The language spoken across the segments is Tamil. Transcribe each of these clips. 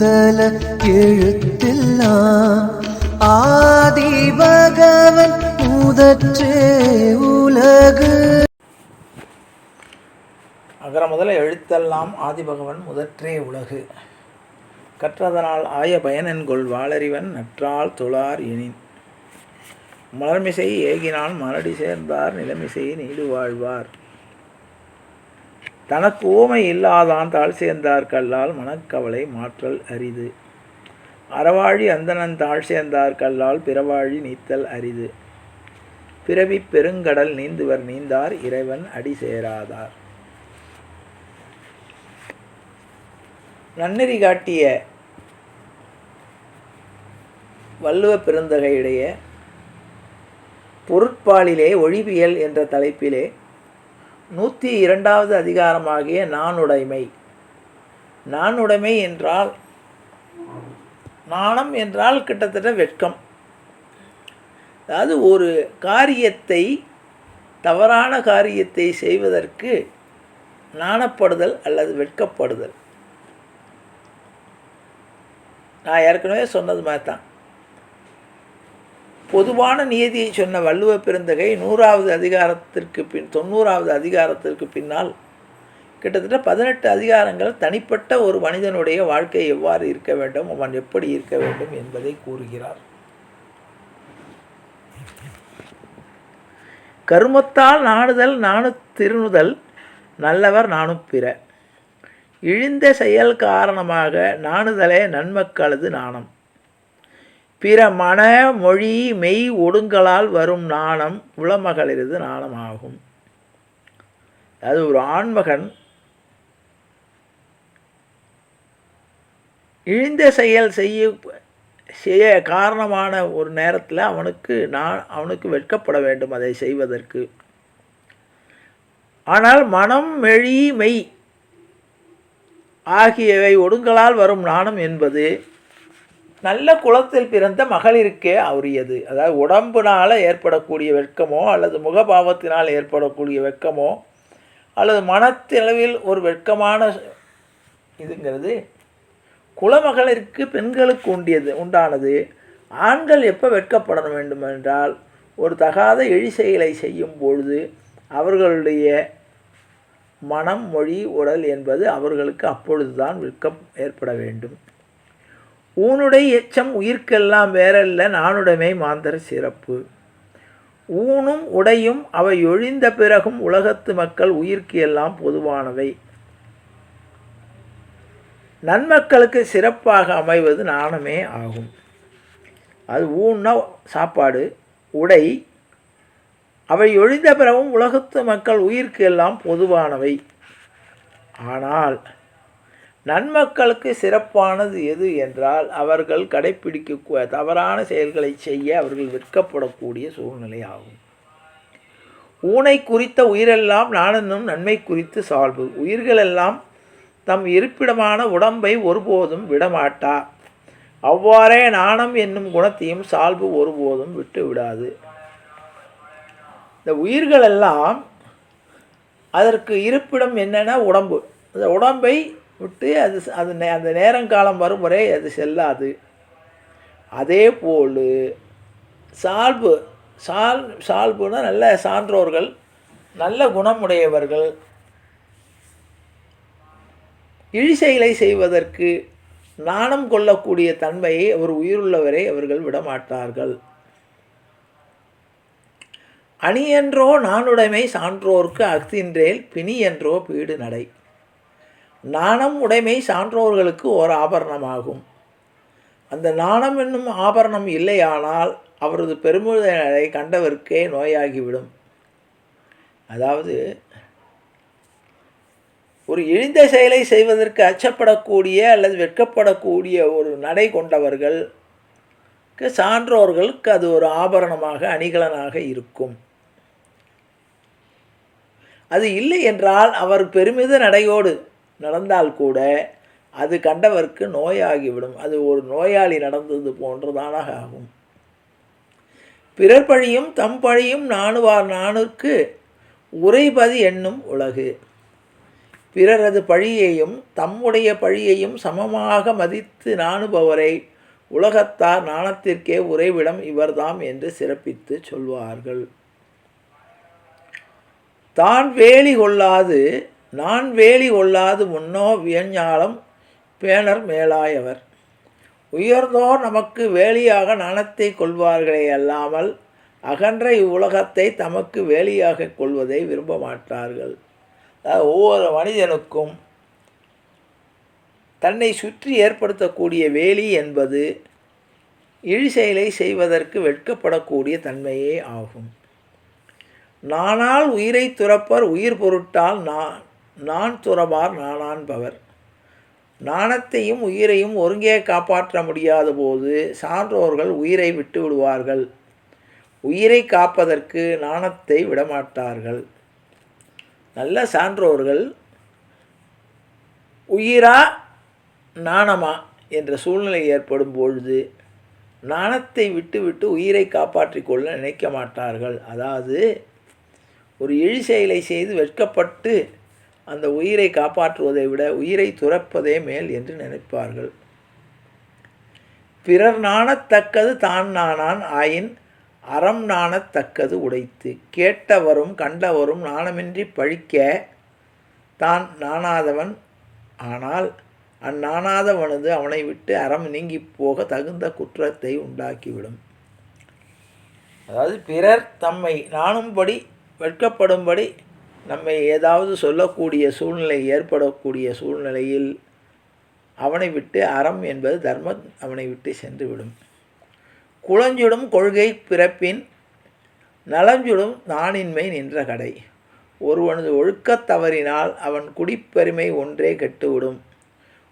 முதல எழுத்தெல்லாம் ஆதி பகவன் முதற்றே உலகு. அகர முதல எழுத்தெல்லாம் ஆதிபகவன் முதற்றே உலகு. கற்றதனால் ஆய பயனென்கொள் வாளறிவன் நற்றால் தொழார் எனின். மலர்மிசை ஏகினான் மலடி சேர்ந்தார் நிலமிசை நீடு வாழ்வார். தனக்கு ஊமை இல்லாதான் தாழ் சேர்ந்தார் கல்லால் மனக்கவலை மாற்றல் அரிது. அறவாழி அந்தணன் தாழ் சேர்ந்தார் கல்லால் பிறவாழி நீத்தல் அரிது. பிறவி பெருங்கடல் நீந்துவர் நீந்தார் இறைவன் அடி சேராதார். நன்னெறி காட்டிய வள்ளுவ பெருந்தகையுடைய பொருட்பாலிலே ஒழிவியல் என்ற தலைப்பிலே நூற்றி இரண்டாவது அதிகாரமாகிய நானுடைமை. நானுடைமை என்றால் நாணம் என்றால் கிட்டத்தட்ட வெட்கம். அதாவது ஒரு காரியத்தை தவறான காரியத்தை செய்வதற்கு நாணப்படுதல் அல்லது வெட்கப்படுதல். நான் ஏற்கனவே சொன்னது மாதிரி தான் பொதுவான நியதியை சொன்ன வள்ளுவ பெருந்தகை நூறாவது அதிகாரத்திற்கு பின் தொண்ணூறாவது அதிகாரத்திற்கு பின்னால் கிட்டத்தட்ட பதினெட்டு அதிகாரங்கள் தனிப்பட்ட ஒரு மனிதனுடைய வாழ்க்கை எவ்வாறு இருக்க வேண்டும் அவன் எப்படி இருக்க வேண்டும் என்பதை கூறுகிறார். கருமத்தால் நாணுதல் நாணு திருணுதல் நல்லவர் நாணும் பிற. இழிந்த செயல் காரணமாக நாணுதலே நன்மக்களது நாணம். பிற மன மொழி மெய் ஒடுங்கலால் வரும் நாணம் உளமகளிரது நாணமாகும். அது ஒரு ஆண்மகன் இழிந்த செயல் செய்ய செய்ய காரணமான ஒரு நேரத்தில் அவனுக்கு நான் அவனுக்கு வெட்கப்பட வேண்டும் அதை செய்வதற்கு. ஆனால் மனம் மெழி மெய் ஆகியவை ஒடுங்களால் வரும் நாணம் என்பது நல்ல குலத்தில் பிறந்த மகளிருக்கே உரியது அதாவது உடம்புனால் ஏற்படக்கூடிய வெட்கமோ அல்லது முகபாவத்தினால் ஏற்படக்கூடிய வெட்கமோ அல்லது மனத்தளவில் ஒரு வெட்கமான இதுங்கிறது குலமகளிருக்கு பெண்களுக்கு உண்டியது உண்டானது. ஆண்கள் எப்போ வெட்கப்பட வேண்டும் என்றால் ஒரு தகாத எழி செயலை செய்யும் பொழுது அவர்களுடைய மனம் மொழி உடல் என்பது அவர்களுக்கு அப்பொழுதுதான் வெட்கம் ஏற்பட வேண்டும். ஊனுடை எச்சம் உயிர்க்கெல்லாம் வேறல்ல நானுடைமை மாந்தர சிறப்பு. ஊனும் உடையும் அவை ஒழிந்த பிறகும் உலகத்து மக்கள் உயிர்க்கு எல்லாம் பொதுவானவை. நன்மக்களுக்கு சிறப்பாக அமைவது நாணமே ஆகும். அது ஊன்னா சாப்பாடு உடை அவை ஒழிந்த பிறகும் உலகத்து மக்கள் உயிர்க்கு எல்லாம் பொதுவானவை. ஆனால் நன்மக்களுக்கு சிறப்பானது எது என்றால் அவர்கள் கடைப்பிடிக்க தவறான செயல்களை செய்ய அவர்கள் வெட்கப்படக்கூடிய சூழ்நிலை ஆகும் ஊனை குறித்த உயிரெல்லாம் நானென்னும் நன்மை குறித்து சால்பு உயிர்களெல்லாம் தம் இருப்பிடமான உடம்பை ஒருபோதும் விடமாட்டா. அவ்வாறே நாணம் என்னும் குணத்தையும் சால்பு ஒருபோதும் விட்டு விடாது. இந்த உயிர்களெல்லாம் அதற்கு இருப்பிடம் என்னென்னா உடம்பு. அந்த உடம்பை விட்டு அது அது நே அந்த நேரங்காலம் வரும் வரை அது செல்லாது. அதே போல் சால்பு சால் சால்புனா நல்ல சான்றோர்கள் நல்ல குணமுடையவர்கள். இழிசைகளை செய்வதற்கு நாணம் கொள்ளக்கூடிய தன்மையை அவர் உயிருள்ளவரை அவர்கள் விடமாட்டார்கள். அணியென்றோ நானுடைமை சான்றோர்க்கு அஃதின்றேல் பிணி என்றோ பீடு நடை. நாணம் உடைமை சான்றோர்களுக்கு ஓர் ஆபரணமாகும். அந்த நாணம் என்னும் ஆபரணம் இல்லையானால் அவரது பெருமிழை கண்டவர்க்கே நோயாகிவிடும். அதாவது ஒரு இழிந்த செயலை செய்வதற்கு அச்சப்படக்கூடிய அல்லது வெட்கப்படக்கூடிய ஒரு நடை கொண்டவர்களுக்கு சான்றோர்களுக்கு அது ஒரு ஆபரணமாக அணிகலனாக இருக்கும். அது இல்லை என்றால் அவர் பெருமித நடையோடு நடந்தால் கூட அது கண்டவர்க்கு நோயாகிவிடும். அது ஒரு நோயாளி நடந்தது போன்றதானாக ஆகும். பிறர் பழியும் தம் பழியும் நாணுவார் நாணுக்கு உரைபதி என்னும் உலகு. பிறரது பழியையும் தம்முடைய பழியையும் சமமாக மதித்து நாணுபவரை உலகத்தார் நாணத்திற்கே உறைவிடம் இவர்தாம் என்று சிறப்பித்து சொல்வார்கள். தான் வேலி கொள்ளாது நான் வேலி ஒல்லாது முன்னோ வியஞ்ஞாலம் பேணர் மேலாயவர். உயர்ந்தோர் நமக்கு வேலியாக நாணத்தை கொள்வார்களே அல்லாமல் அகன்ற இவ்வுலகத்தை தமக்கு வேலியாக கொள்வதை விரும்ப மாட்டார்கள். ஒவ்வொரு மனிதனுக்கும் தன்னை சுற்றி ஏற்படுத்தக்கூடிய வேலி என்பது இழிசெயலை செய்வதற்கு வெட்கப்படக்கூடிய தன்மையே ஆகும். நானால் உயிரை துறப்பர் உயிர் பொருட்டால் நான் நான் துறவார் நானான்பவர். நாணத்தையும் உயிரையும் ஒருங்கே காப்பாற்ற முடியாத போது சான்றோர்கள் உயிரை விட்டு விடுவார்கள் உயிரை காப்பதற்கு நாணத்தை விடமாட்டார்கள். நல்ல சான்றோர்கள் உயிரா நாணமா என்ற சூழ்நிலை ஏற்படும் பொழுது நாணத்தை விட்டுவிட்டு உயிரை காப்பாற்றிக் கொள்ள நினைக்க மாட்டார்கள். அதாவது ஒரு இழி செயலை செய்து வெட்கப்பட்டு அந்த உயிரை காப்பாற்றுவதை விட உயிரை துறப்பதே மேல் என்று நினைப்பார்கள். பிறர் நாணத்தக்கது தான் நாணான் ஆயின் அறம் நாணத்தக்கது உடைத்து. கேட்டவரும் கண்டவரும் நாணமின்றி பழிக்க தான் நாணாதவன் ஆனால் அந்நாணாதவனது அவனை விட்டு அறம் நீங்கி போக தகுந்த குற்றத்தை உண்டாக்கிவிடும். அதாவது பிறர் தம்மை நாணும்படி வெட்கப்படும்படி நம்மை ஏதாவது சொல்லக்கூடிய சூழ்நிலை ஏற்படக்கூடிய சூழ்நிலையில் அவனை விட்டு அறம் என்பது தர்மம் அவனை விட்டு சென்றுவிடும். குளஞ்சுடும் கொள்கை பிறப்பின் நலஞ்சுடும் நாணின்மை நின்ற கடை. ஒருவனது ஒழுக்கத் தவறினால் அவன் குடிப்பெருமை ஒன்றே கெட்டுவிடும்.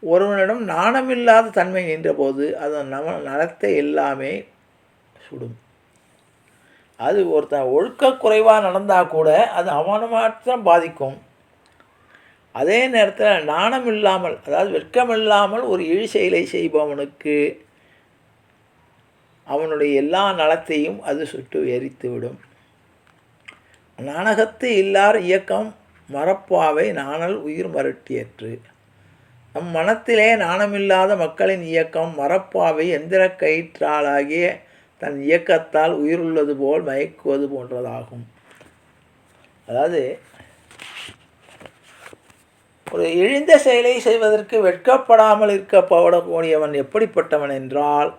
ஒருவனிடம் நாணமில்லாத தன்மை நின்றபோது அதன் நம நலத்தை எல்லாமே சுடும். அது ஒருத்தன் ஒழுக்க குறைவாக நடந்தால் கூட அது அவனை மாற்றம் பாதிக்கும். அதே நேரத்தில் நாணம் இல்லாமல் அதாவது வெட்கம் இல்லாமல் ஒரு இழி செயலை செய்பவனுக்கு அவனுடைய எல்லா நலத்தையும் அது சுட்டு எரித்துவிடும் நாணகத்து இல்லார் இயக்கம் மரப்பாவை நாணல் உயிர் மரட்டியற்று. நம் மனத்திலே நாணமில்லாத மக்களின் இயக்கம் மரப்பாவை எந்திர கயிற்றாலாகிய தன் இயக்கத்தால் உயிருள்ளது போல் மயக்குவது போன்றதாகும். அதாவது ஒரு இழிந்த செயலை செய்வதற்கு வெட்கப்படாமல் இருக்கப்படக்கூடியவன் எப்படிப்பட்டவன் என்றால்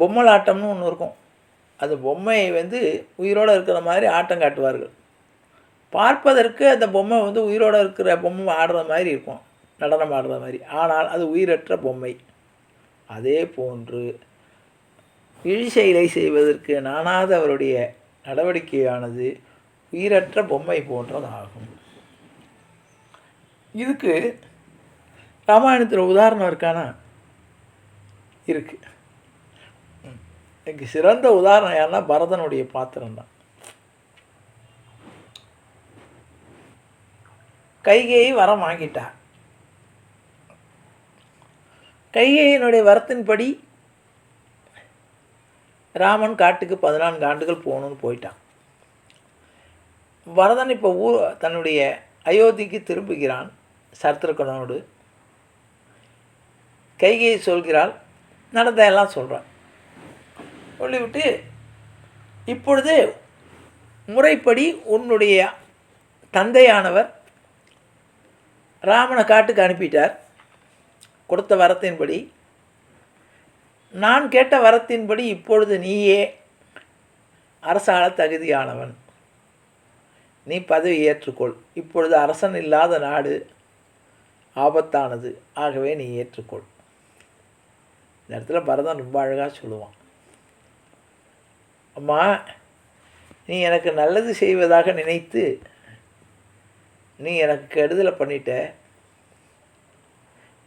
பொம்மலாட்டம்னு ஒன்று இருக்கும். அது பொம்மையை வந்து உயிரோடு இருக்கிற மாதிரி ஆட்டம் காட்டுவார்கள். பார்ப்பதற்கு அந்த பொம்மை வந்து உயிரோடு இருக்கிற பொம்மை ஆடுற மாதிரி இருக்கும். நடனம் ஆடுற மாதிரி. ஆனால் அது உயிரற்ற பொம்மை. அதே போன்று இழிசெயலை செய்வதற்கு நானாத அவருடைய நடவடிக்கையானது உயிரற்ற பொம்மை போன்றதாகும். இதுக்கு ராமாயணத்தில் உதாரணம் இருக்கானா? இருக்குது எனக்கு சிறந்த உதாரணம் யாருன்னா பரதனுடைய பாத்திரம் தான் கைகையை வரம் வாங்கிட்டா கைகையினுடைய வரத்தின்படி ராமன் காட்டுக்கு பதினான்கு ஆண்டுகள் போகணும்னு போயிட்டான். வரதன் இப்போ ஊர் தன்னுடைய அயோத்திக்கு திரும்புகிறான் சத்ருகனோடு கைகையை சொல்கிறாள் நடந்த எல்லாம் சொல்கிறான் சொல்லிவிட்டு இப்பொழுது முறைப்படி உன்னுடைய தந்தையானவர் ராமனை காட்டுக்கு அனுப்பிட்டார். கொடுத்த வரத்தின்படி நான் கேட்ட வரத்தின்படி இப்பொழுது நீயே அரசாள தகுதியானவன். நீ பதவி ஏற்றுக்கொள். இப்பொழுது அரசன் இல்லாத நாடு ஆபத்தானது. ஆகவே நீ ஏற்றுக்கொள். இந்த இடத்துல பரதன் ரொம்ப அழகாக சொல்லுவான். அம்மா நீ எனக்கு நல்லது செய்வதாக நினைத்து நீ எனக்கு கெடுதலை பண்ணிட்ட.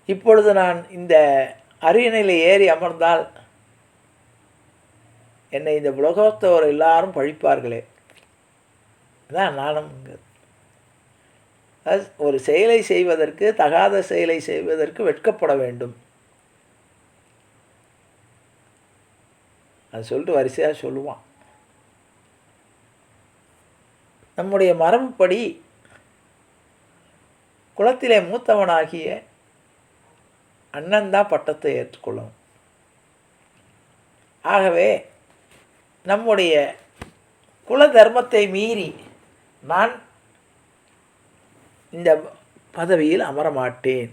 இப்பொழுது நான் இந்த அரியணையில் ஏறி அமர்ந்தால் என்னை இந்த உலகத்தவர் எல்லாரும் பழிப்பார்களே. அதான் நாணம்ங்கிறது அது ஒரு செயலை செய்வதற்கு தகாத செயலை செய்வதற்கு வெட்கப்பட வேண்டும். அது சொல்லிட்டு வரிசையாக சொல்லுவான். நம்முடைய மரபுப்படி குளத்திலே மூத்தவனாகிய அண்ணன் தான் பட்டத்தை ஏற்றுக்கொள்ளும். ஆகவே நம்முடைய குல தர்மத்தை மீறி நான் இந்த பதவியில் அமரமாட்டேன்.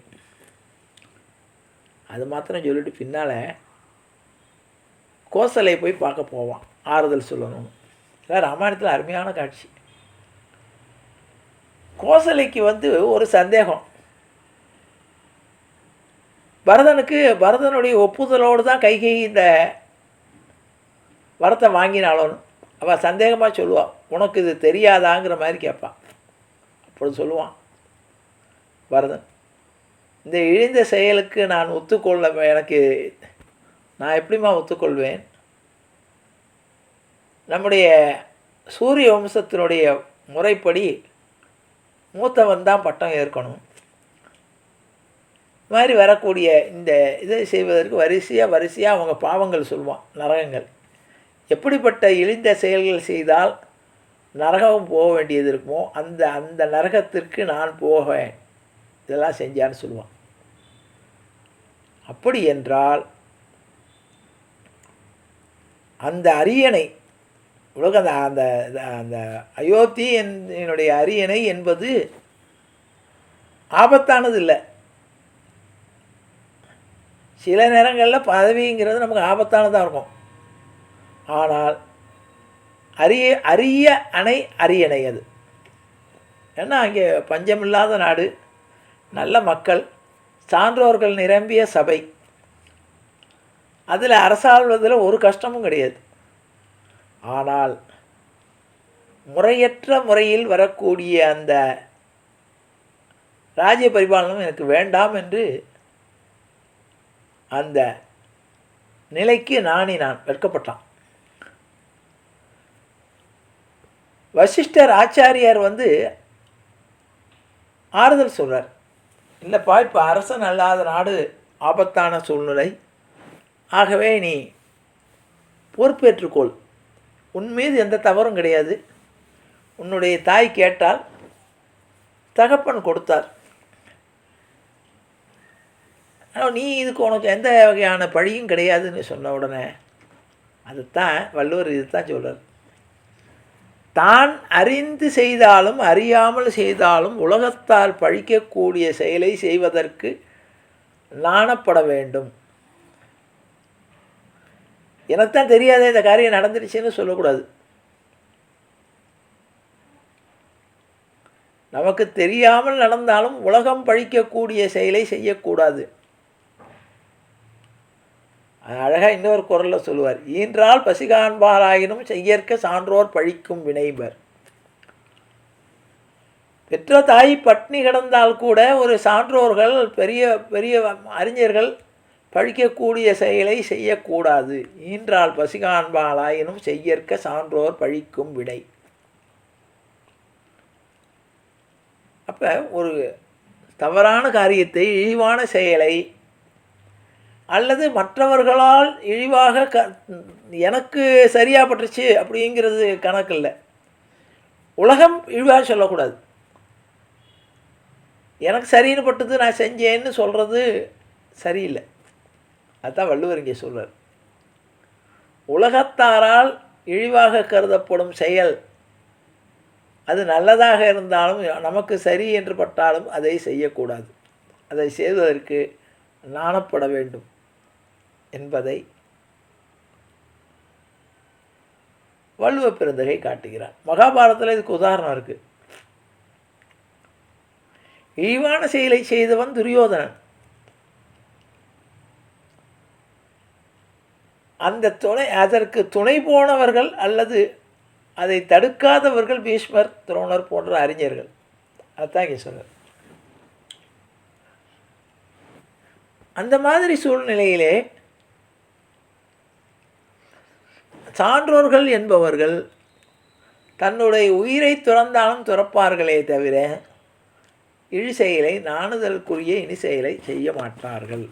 அது மாத்திரம் சொல்லிட்டு பின்னால் கோசலை போய் பார்க்க போவான் ஆறுதல் சொல்லணும் இல்லை ராமாயணத்தில் அருமையான காட்சி. கோசலைக்கு வந்து ஒரு சந்தேகம். பரதனுக்கு பரதனுடைய ஒப்புதலோடு தான் கைகை இந்த வரத்தை வாங்கினாலும். அவள் சந்தேகமாக சொல்லுவாள் உனக்கு இது தெரியாதாங்கிற மாதிரி கேட்பான். அப்பொழுது சொல்லுவான் பரதன் இந்த இழிந்த செயலுக்கு நான் ஒத்துக்கொள்ள எனக்கு நான் எப்படிம்மா ஒத்துக்கொள்வேன்? நம்முடைய சூரிய வம்சத்தினுடைய முறைப்படி மூத்தவன் தான் பட்டம் ஏற்கணும். மாதிரி வரக்கூடிய இந்த இதை செய்வதற்கு வரிசையாக வரிசையாக அவங்க பாவங்கள் சொல்லுவான் நரகங்கள். எப்படிப்பட்ட இழிந்த செயல்கள் செய்தால் நரகம் போக வேண்டியது இருக்குமோ அந்த அந்த நரகத்திற்கு நான் போவேன். இதெல்லாம் செஞ்சான்னு சொல்லுவான் அப்படி என்றால் அந்த அரியணை உலக அந்த அந்த அந்த அயோத்தி என் என்னுடைய அரியணை என்பது ஆபத்தானது இல்லை சில நேரங்களில் பதவிங்கிறது நமக்கு ஆபத்தானதாக இருக்கும். ஆனால் அரிய அரிய அணை அரியணை அது. ஏன்னா அங்கே பஞ்சமில்லாத நாடு நல்ல மக்கள் சான்றோர்கள் நிரம்பிய சபை. அதில் அரசாள்வதில் ஒரு கஷ்டமும் கிடையாது. ஆனால் முறையற்ற முறையில் வரக்கூடிய அந்த ராஜ்ய பரிபாலனம் எனக்கு வேண்டாம் என்று அந்த நிலைக்கு நானே நான் வெட்கப்பட்டான். வசிஷ்டர் ஆச்சாரியார் வந்து ஆறுதல் சொல்கிறார் இல்லைப்பா இப்போ அரசன் அல்லாத நாடு ஆபத்தான சூழ்நிலை. ஆகவே நீ பொறுப்பேற்றுக்கொள். உன் மீது எந்த தவறும் கிடையாது. உன்னுடைய தாய் கேட்டால் தகப்பன் கொடுத்தார். ஆனால் நீ இதுக்கு உனக்கு எந்த வகையான பழியும் கிடையாதுன்னு சொன்ன உடனே அதுதான் வள்ளுவர் இதுதான் சொல்கிறார் தான் அறிந்து செய்தாலும் அறியாமல் செய்தாலும் உலகத்தால் பழிக்கக்கூடிய செயலை செய்வதற்கு நாணப்பட வேண்டும். எனக்குத்தான் தெரியாதே இந்த காரியம் நடந்துருச்சுன்னு சொல்லக்கூடாது. நமக்கு தெரியாமல் நடந்தாலும் உலகம் பழிக்கக்கூடிய செயலை செய்யக்கூடாது. அழகாக இன்னொரு குரலில் சொல்லுவார் ஈன்றால் பசிகாண்பாராயினும் செய்யற்க சான்றோர் பழிக்கும் வினைவர். பெற்ற தாய் பட்னி கிடந்தால் கூட ஒரு சான்றோர்கள் பெரிய பெரிய அறிஞர்கள் பழிக்கக்கூடிய செயலை செய்யக்கூடாது. ஈன்றால் பசிகாண்பாலாயினும் செய்யற்க சான்றோர் பழிக்கும் வினை. அப்போ ஒரு தவறான காரியத்தை இழிவான செயலை அல்லது மற்றவர்களால் இழிவாக க எனக்கு சரியாக பட்டுச்சு அப்படிங்கிறது கணக்கு இல்லை உலகம் இழிவாக சொல்லக்கூடாது. எனக்கு சரின்னு பட்டது நான் செஞ்சேன்னு சொல்கிறது சரியில்லை. அதுதான் வள்ளுவர் இங்கே சொல்கிறார் உலகத்தாரால் இழிவாக கருதப்படும் செயல் அது நல்லதாக இருந்தாலும் நமக்கு சரி என்று பட்டாலும் அதை செய்யக்கூடாது. அதை செய்வதற்கு நாணப்பட வேண்டும். என்பதை வள்ளுவ பெருந்தகை காட்டுகிறார். மகாபாரதத்தில் இதுக்கு உதாரணம் இருக்குது இழிவான செயலை செய்தவன் துரியோதனன். அந்த துணை அதற்கு துணை போனவர்கள் அல்லது அதை தடுக்காதவர்கள் பீஷ்மர் துரோணர் போன்ற அறிஞர்கள். அதுதான் இங்கே சொல்கிறார் அந்த மாதிரி சூழ்நிலையிலே சான்றோர்கள் என்பவர்கள் தன்னுடைய உயிரை துறந்தாலும் துறப்பார்களே தவிர இழி செயலை நாணுதலுக்குரிய இனி செயலை செய்ய மாட்டார்கள்.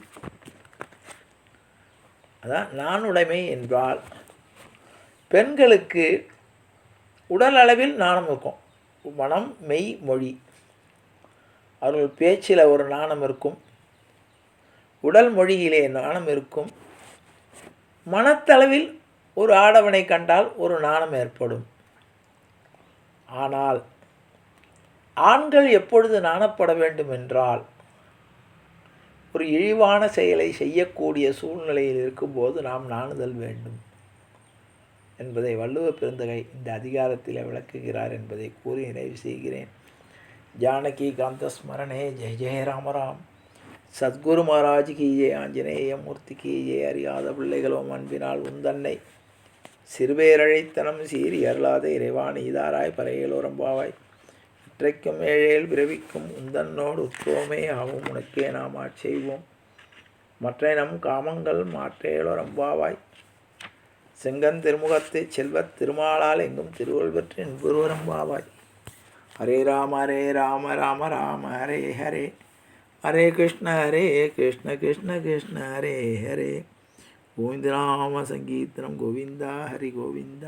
அதான் நாணுடைமை என்றால் பெண்களுக்கு உடல் அளவில் நாணம் இருக்கும். மனம் மெய் மொழி. அவர்கள் பேச்சில் ஒரு நாணம் இருக்கும். உடல் மொழியிலே நாணம் இருக்கும். மனத்தளவில் ஒரு ஆடவனை கண்டால் ஒரு நாணம் ஏற்படும். ஆனால் ஆண்கள் எப்பொழுது நாணப்பட வேண்டும் என்றால் ஒரு இழிவான செயலை செய்யக்கூடிய சூழ்நிலையில் இருக்கும்போது நாம் நாணுதல் வேண்டும் என்பதை வள்ளுவ பெருந்தகை இந்த அதிகாரத்தில் விளக்குகிறார் என்பதை கூறி நிறைவு செய்கிறேன். ஜானகி காந்த ஸ்மரணே ஜெய ஜெய ராமராம். சத்குரு மகாராஜ் கீஜே ஆஞ்சநேய மூர்த்தி கி அறியாத பிள்ளைகளும் அன்பினால் உந்தன்னை சிறுபேரழைத்தனம் சீர் இயலாத இறைவான் ஈதாராய் பரையலோரம்பாவாய் இற்றைக்கும் ஏழேல் பிறவிக்கும் உந்தன்னோடு உத்துவமே ஆகும் உனக்கே நாம் ஆட்செய்வோம் மற்ற நம் காமங்கள் மாற்றேலோரம்பாவாய் செங்கன் திருமுகத்து செல்வத் திருமாலால் எங்கும் திருவள் பெற்று என்புருவரம்பாவாய் ஹரே ராம ஹரே ராம ராம ராம ஹரே ஹரே. ஹரே கிருஷ்ண ஹரே கிருஷ்ண கிருஷ்ண கிருஷ்ண ஹரே ஹரே. గోవిందరామ సంకీర్తనం గోవింద హరి గోవింద